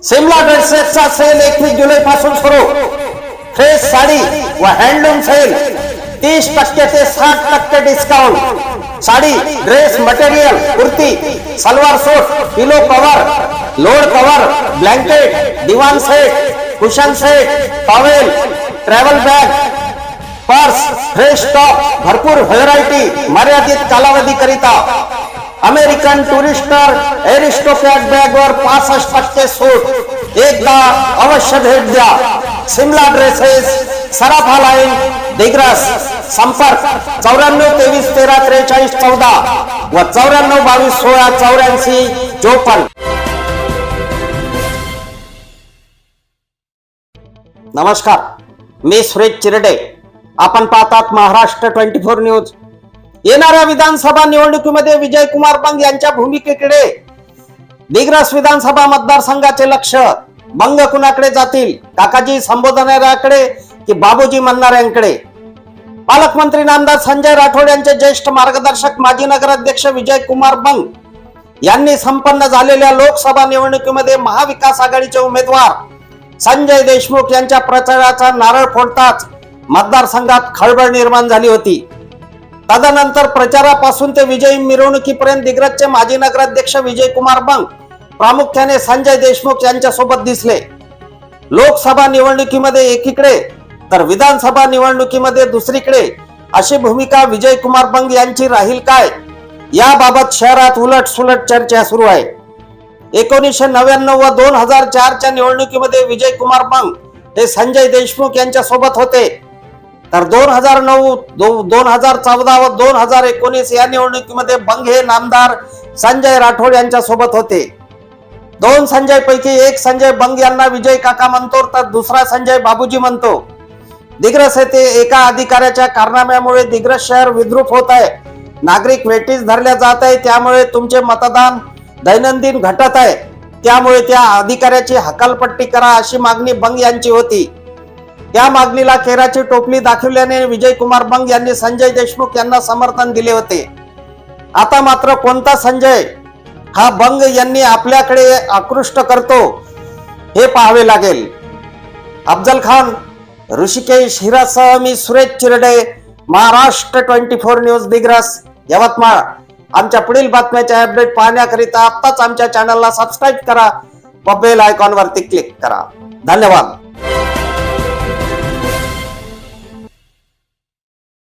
Simla ड्रेसेसचा sale एकवीस जुलै पासून सुरू. फ्रेश साडी व हँडलूम सेल तीस टक्के ते साठ टक्के discount sari dress material kurti salwar suit pillow cover load cover blanket divan set cushion set towel travel bag purse fresh stock भरपूर व्हरायटी मर्यादित कालावधी करिता. अमेरिकन टुरिस्टर एरिस्टोक्रॅट बॅग वर पासष्ट टक्के सूट. एकदा अवश्य भेट द्या. सिमला ड्रेसेस सराफा लाईन दिग्रस संपर्क चौऱ्याण्णव तेवीस तेरा त्रेचाळीस चौदा व चौऱ्याण्णव बावीस सोळा चौऱ्याऐंशी चोपन्न. नमस्कार. मी सुरेश चिरडे. आपण पाहतात महाराष्ट्र ट्वेंटी फोर न्यूज. येणाऱ्या विधानसभा निवडणुकीमध्ये विजय कुमार बंग यांच्या भूमिकेकडे दिग्रस विधानसभा मतदारसंघाचे लक्ष. बंग कुणाकडे जातील? काकाजी संबोधणाऱ्याकडे की बाबूजी म्हणणाऱ्यांकडे? पालकमंत्री नामदार संजय राठोड यांचे ज्येष्ठ मार्गदर्शक माजी नगराध्यक्ष विजय कुमार बंग यांनी संपन्न झालेल्या लोकसभा निवडणुकीमध्ये महाविकास आघाडीचे उमेदवार संजय देशमुख यांच्या प्रचाराचा नारळ फोडताच मतदारसंघात खळबळ निर्माण झाली होती. तदनंतर प्रचारापासून ते विजयी मिरवणुकीपर्यंत दिग्रजचे माजी नगराध्यक्ष विजय कुमार बंग प्रामुख्याने संजय देशमुख यांच्यासोबत दिसले. लोकसभा निवडणुकीमध्ये एकीकडे तर विधानसभा निवडणुकीमध्ये दुसरीकडे अशी भूमिका विजय कुमार बंग यांची राहील काय? याबाबत शहरात उलट सुलट चर्चा सुरू आहे. एकोणीसशे नव्याण्णव व दोन हजार चारच्या निवडणुकीमध्ये विजय कुमार बंग हे संजय देशमुख यांच्यासोबत होते. तर दोन हजार नऊ दोन हजार चौदा व दोन हजार एकोणीस या निवडणुकीमध्ये बंग हे नामदार संजय राठोड यांच्या सोबत होते. दोन संजय पैकी एक संजय बंग यांना विजय काका म्हणतो तर दुसरा संजय बाबूजी म्हणतो. दिग्रस येथे एका अधिकाऱ्याच्या कारनाम्यामुळे दिग्रस शहर विद्रुप होत आहे. नागरिक वेटीस धरल्या जात आहे त्यामुळे तुमचे मतदान दैनंदिन घटत आहे. त्यामुळे त्या अधिकाऱ्याची हकालपट्टी करा अशी मागणी बंग यांची होती. या मागणीला केराची टोपली दाखवल्याने विजय कुमार बंग यांनी संजय देशमुख यांना समर्थन दिले होते. आता मात्र कोणता संजय हा बंग यांनी आपल्याकडे आकृष्ट करतो हे पाहावे लागेल. अफजल खान ऋषिकेश हिरासह मी Suresh Chirade Maharashtra twenty four news Digras Yavatmal. आमच्या पुढील बातम्याचे अपडेट पाहण्याकरिता आत्ताच आमच्या चॅनलला सबस्क्राईब करा व बेल आयकॉनवरती क्लिक करा. धन्यवाद.